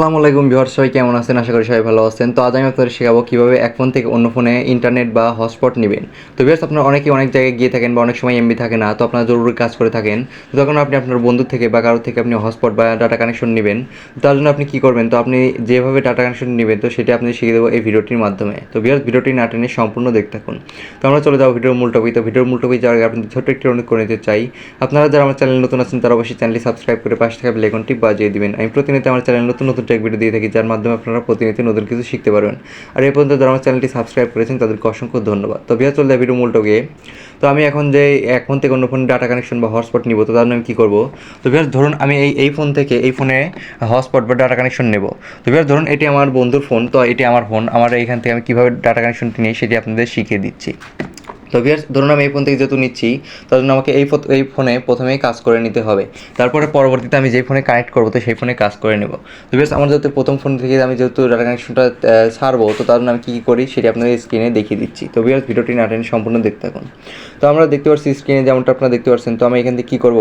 আসসালামু আলাইকুম বিহার সবাই কেমন আছেন? আশা করি সবাই ভালো আছেন। তো আজ আমি আপনাদের শেখাবো কীভাবে এক ফোন থেকে অন্য ফোনে ইন্টারনেট বা হটস্পট নেবেন। তো বিহার আপনারা অনেকে অনেক জায়গায় গিয়ে থাকেন বা অনেক সময় এমবি থাকে না, তো আপনারা জরুরি কাজ করে থাকেন। তো তখন আপনি আপনার বন্ধু থেকে বা কারোর থেকে আপনি হটস্পট বা ডাটা কানেকশন নেবেন। তার জন্য আপনি কী করবেন? তো আপনি যেভাবে ডাটা কানেকশন নেবেন, তো সেটা আপনি শিখে দেবো এই ভিডিওটির মাধ্যমে। তো বিহার ভিডিওটি না টেনে সম্পূর্ণ দেখতে থাকুন। তো আমরা চলে যাব ভিডিওর মূল টপিক। তো ভিডিওর মূল টপিক যাওয়ার আগে আপনাদের ছোট্ট একটি অনুরোধ করে নিতে চাই, আপনারা যারা আমার চ্যানেল নতুন আছেন, তারা অবশ্যই চ্যানেলটি সাবস্ক্রাইব করে পাশে থাকা বেলাইকনটি বাজিয়ে দিবেন। আমি প্রতিনিয়ত আমার চ্যানেল নতুন নতুন টেক ভিডিও দিয়ে থাকি, যার মাধ্যমে আপনারা প্রতিনিয়ত নতুন কিছু শিখতে পারবেন। আর এই পর্যন্ত যারা আমার চ্যানেলটি সাবস্ক্রাইব করেছেন, তাদেরকে অসংখ্য ধন্যবাদ। তো বিয়া চলে যায় ভিডিও মূলটা গিয়ে তো আমি এখন যে, এক ফোন থেকে অন্য ফোনে ডাটা কানেকশন বা হটস্পট নিব, তো তার আমি কী করব? তো বিয়ার ধরুন আমি এই এই ফোন থেকে এই ফোনে হটস্পট বা ডাটা কানেকশন নেব। তো বিয়ার ধরুন এটি আমার বন্ধুর ফোন তো এটি আমার ফোন আমার এইখান থেকে আমি কীভাবে ডাটা কানেকশনটি নিই, সেটি আপনাদের শিখিয়ে দিচ্ছি। তো ভিয়ার্স ধরুন আমি এই ফোন থেকে যেহেতু নিচ্ছি তার জন্য আমাকে এই এই ফোনে প্রথমেই কাজ করে নিতে হবে। তারপরে পরবর্তীতে আমি যেই ফোনে কানেক্ট করব, তো সেই ফোনে কাজ করে নেব। তো ভিয়ার্স আমার যেহেতু প্রথম ফোন থেকে আমি যেহেতু ডাটা কানেকশনটা ছাড়বো, তো তার জন্য আমি কী কী করি, সেটি আপনাদের স্ক্রিনে দেখিয়ে দিচ্ছি। তো ভিয়ার্স ভিডিওটি না টেনে সম্পূর্ণ দেখতে থাকুন। তো আমরা দেখতে পাচ্ছি স্ক্রিনে যেমনটা আপনারা দেখতে পাচ্ছেন, তো আমি এখান থেকে কী করব,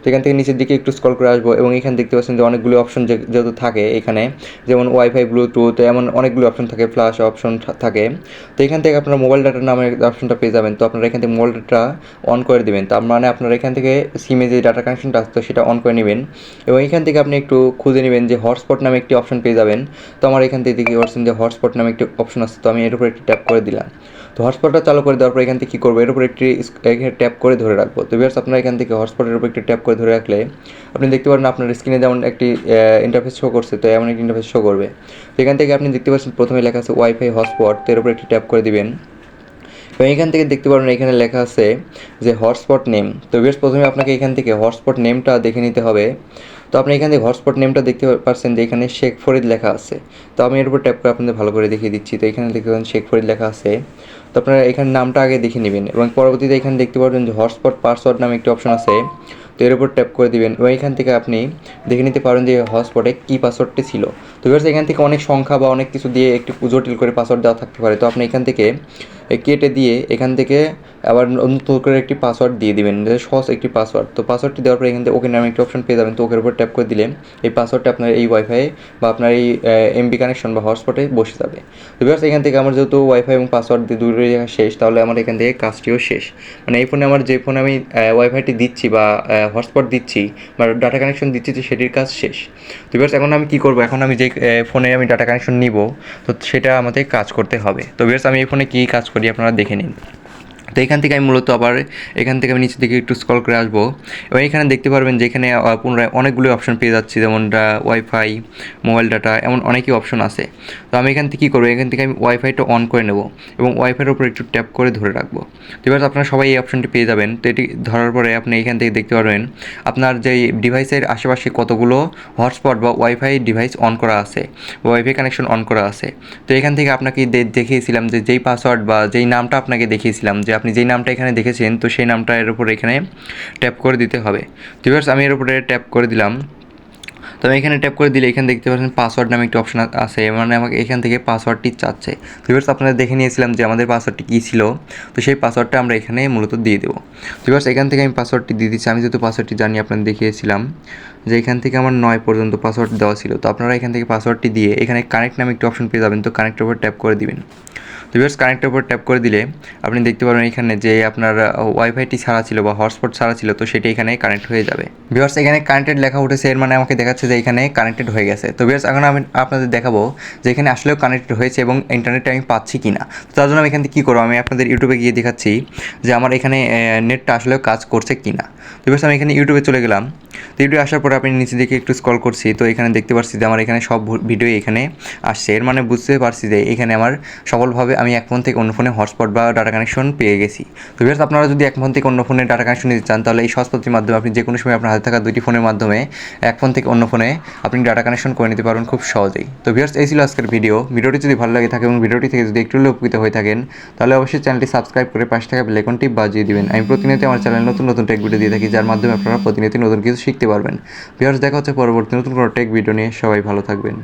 তো এখান থেকে নিচের দিকে একটু স্ক্রল করে আসব এবং এখানে দেখতে পাচ্ছেন যে অনেকগুলো অপশন যেহেতু থাকে এখানে, যেমন ওয়াইফাই ব্লুটুথ এমন অনেকগুলো অপশন থাকে ফ্লাশ অপশন থাকে। তো এখান থেকে আপনারা মোবাইল ডাটার নামের অপশনটা পেয়ে যাবেন। তো আপনারা এখান থেকে মোবাইল ডাটা অন করে দেবেন। তার মানে আপনারা এখান থেকে সিমে যে ডাটা কানেকশনটা আসতো সেটা অন করে নেবেন। এবং এখান থেকে আপনি একটু খুঁজে নেবেন যে হটস্পট নামে একটি অপশন পেয়ে যাবেন। তো আমার এখান থেকে দেখতে পাচ্ছেন যে হটস্পট নামে একটি অপশন আসছে তো আমি এর উপর একটি ট্যাপ করে দিলাম। তো হটস্পটটা চালু করে দেওয়ার পর এখান থেকে কী করব? এর উপর একটি ট্যাপ করে ধরে রাখব। তো বিয়ার্স আপনারা এখান থেকে হটস্পটের উপর একটি ট্যাপ করে ধরে রাখলে, আপনি দেখতে পারেন আপনার স্ক্রিনে যেমন একটি ইন্টারফেস শো করছে, তো এমন একটি ইন্টারফেস শো করবে। তো এখান থেকে আপনি দেখতে পাচ্ছেন প্রথমে লেখা আছে ওয়াইফাই হটস্পট তো এর উপর একটি ট্যাপ করে দিবেন। এবং এখান থেকে দেখতে পারেন এখানে লেখা আছে যে হটস্পট নেম তো বেশ প্রথমে আপনাকে এখান থেকে হটস্পট নেমটা দেখে নিতে হবে। তো আপনি এখান থেকে হটস্পট নেমটা দেখতে পাচ্ছেন যে এখানে শেখ ফরিদ লেখা আছে। তো আমি এর উপর ট্যাপ করে আপনাদের ভালো করে দেখিয়ে দিচ্ছি। তো এখানে দেখতে পাচ্ছেন শেখ ফরিদ লেখা আছে। তো আপনারা এখানে নামটা আগে দেখে নেবেন এবং পরবর্তীতে এখানে দেখতে পারবেন যে হটস্পট পাসওয়ার্ড নামে একটি অপশন আছে। তো এর উপর ট্যাপ করে দিবেন এবং এখান থেকে আপনি দেখে নিতে পারেন যে হটস্পটে কী পাসওয়ার্ডটি ছিল। তো এবার এখান থেকে অনেক সংখ্যা বা অনেক কিছু দিয়ে একটু জটিল করে পাসওয়ার্ড দেওয়া থাকতে পারে। তো আপনি এখান থেকে কেটে দিয়ে এখান থেকে আবার নতুন করে একটি পাসওয়ার্ড দিয়ে দিবেন সহজ একটি পাসওয়ার্ড তো পাসওয়ার্ডটি দেওয়ার পর এখান থেকে ওকে নামে একটি অপশন পেয়ে যাবেন। তো ওকের উপর ট্যাপ করে দিলে এই পাসওয়ার্ডটা আপনার এই ওয়াইফাই বা আপনার এই এমবি কানেকশন বা হটস্পটে বসে যাবে। তো বিকজ এখান থেকে আমার যেহেতু ওয়াইফাই এবং পাসওয়ার্ড দিয়ে দুটোই শেষ, তাহলে আমার এখান থেকে কাজটিও শেষ। মানে এই ফোনে আমার যে ফোনে আমি ওয়াইফাইটি দিচ্ছি বা হটস্পট দিচ্ছি বা ডাটা কানেকশন দিচ্ছি, তো সেটির কাজ শেষ। তো বিকজ এখন আমি কী করব? এখন আমি যে ফোনে আমি ডাটা কানেকশন নিব, তো সেটা আমাদের কাজ করতে হবে। তো বিকজ আমি এই ফোনে কী কাজ করি আপনারা দেখে নিন। তো এখান থেকে আমি মূলত আবার এখান থেকে আমি নিচের দিকে একটু স্কল করে আসব। এবং এখানে দেখতে পারবেন যে এখানে পুনরায় অনেকগুলো অপশন পেয়ে যাচ্ছি যেমন ওয়াইফাই মোবাইল ডাটা এমন অনেকই অপশন আছে। তো আমি এখান থেকে কী করব? এখান থেকে আমি ওয়াইফাইটা অন করে নেব এবং ওয়াইফাইয়ের উপর একটু ট্যাপ করে ধরে রাখব। তো এবার আপনারা সবাই এই অপশনটি পেয়ে যাবেন। তো এটি ধরার পরে আপনি এখান থেকে দেখতে পারবেন, আপনার যে ডিভাইসের আশেপাশে কতগুলো হটস্পট বা ওয়াইফাই ডিভাইস অন করা আছে ওয়াইফাই কানেকশন অন করা আছে। তো এখান থেকে আপনাকে দেখিয়েছিলাম যে যেই পাসওয়ার্ড বা যেই নামটা আপনাকে দেখিয়েছিলাম যে আপনি যেই নামটা এখানে দেখেছেন, তো সেই নামটা এর উপর এখানে ট্যাপ করে দিতে হবে। তো আমি এর উপরে ট্যাপ করে দিলাম। তো আমি এখানে ট্যাপ করে দিলে এখানে দেখতে পাচ্ছেন পাসওয়ার্ড নামে একটি অপশন আছে মানে আমাকে এখান থেকে পাসওয়ার্ডটি চাচ্ছে। এবার আপনারা দেখে নিয়েছিলাম যে আমাদের পাসওয়ার্ডটি কী ছিল, তো সেই পাসওয়ার্ডটা আমরা এখানে মূলত দিয়ে দেবো। এবার এখান থেকে আমি পাসওয়ার্ডটি দিয়ে দিচ্ছি। আমি যেহেতু পাসওয়ার্ডটি জানি, আপনাদের দেখিয়েছিলাম। যে এখান থেকে আমার নয় পর্যন্ত পাসওয়ার্ড দেওয়া ছিল। তো আপনারা এখান থেকে পাসওয়ার্ডটি দিয়ে এখানে কানেক্ট নামে একটি অপশন পেয়ে যাবেন। তো কানেক্টের উপর ট্যাপ করে দিবেন। তো ভিউয়ার্স কানেক্টের উপর ট্যাপ করে দিলে আপনি দেখতে পারবেন এখানে যে আপনার ওয়াইফাইটি ছাড়া ছিল বা হটস্পট ছাড়া ছিল, তো সেটি এখানে কানেক্ট হয়ে যাবে। ভিউয়ার্স এখানে কানেক্টেড লেখা উঠেছে। এর মানে আমাকে দেখাচ্ছে যে এখানে কানেক্টেড হয়ে গেছে। তো ভিউয়ার্স এখন আমি আপনাদের দেখাবো যে এখানে আসলেও কানেক্টেড হয়েছে এবং ইন্টারনেটটা আমি পাচ্ছি কি না তো তার জন্য আমি এখান থেকে কী করব? আমি আপনাদের ইউটিউবে গিয়ে দেখাচ্ছি যে আমার এখানে নেটটা আসলেও কাজ করছে কি না তো ভিউয়ার্স আমি এখানে ইউটিউবে চলে গেলাম। তো ইউটিউবে আসার পরে আপনি নিচে দিকে একটু স্ক্রল করছি, তো এখানে দেখতে পাচ্ছি যে আমার এখানে সব ভিডিও এখানে আসছে। এর মানে বুঝতে পারছি যে এখানে আমার সফলভাবে আমি এক ফোন থেকে অন্য ফোনে হটস্পট বা ডাটা কানেকশন পেয়ে গেছি। তো ভিউয়ার্স আপনারা যদি এক ফোন থেকে অন্য ফোনে ডাটা কানেকশন নিতে চান, তাহলে এই সহজ পদ্ধতির মাধ্যমে আপনি যে কোনো সময় আপনার হাতে থাকা দুইটি ফোনের মাধ্যমে এক ফোন থেকে অন্য ফোনে আপনি ডাটা কানেকশন করে নিতে পারবেন খুব সহজেই। তো ভিউয়ার্স এই ছিল আজকের ভিডিও ভিডিওটি যদি ভালো লাগে থাকে এবং ভিডিওটি থেকে যদি একটু উপকৃত হয়ে থাকেন, তাহলে অবশ্যই চ্যানেলটি সাবস্ক্রাইব করে পাশে থাকা বেলেকনটি বাজিয়ে দিবেন। আমি প্রতিনিয়ত আমার চ্যানেল নতুন নতুন টেক ভিডিও দিয়ে থাকি, যার মাধ্যমে আপনারা প্রতিনিয়ত নতুন কিছু শিখতে পারবেন। ভিউয়ার্স দেখা হচ্ছে পরবর্তী নতুন কোনো টেক ভিডিও নিয়ে। সবাই ভালো থাকবেন।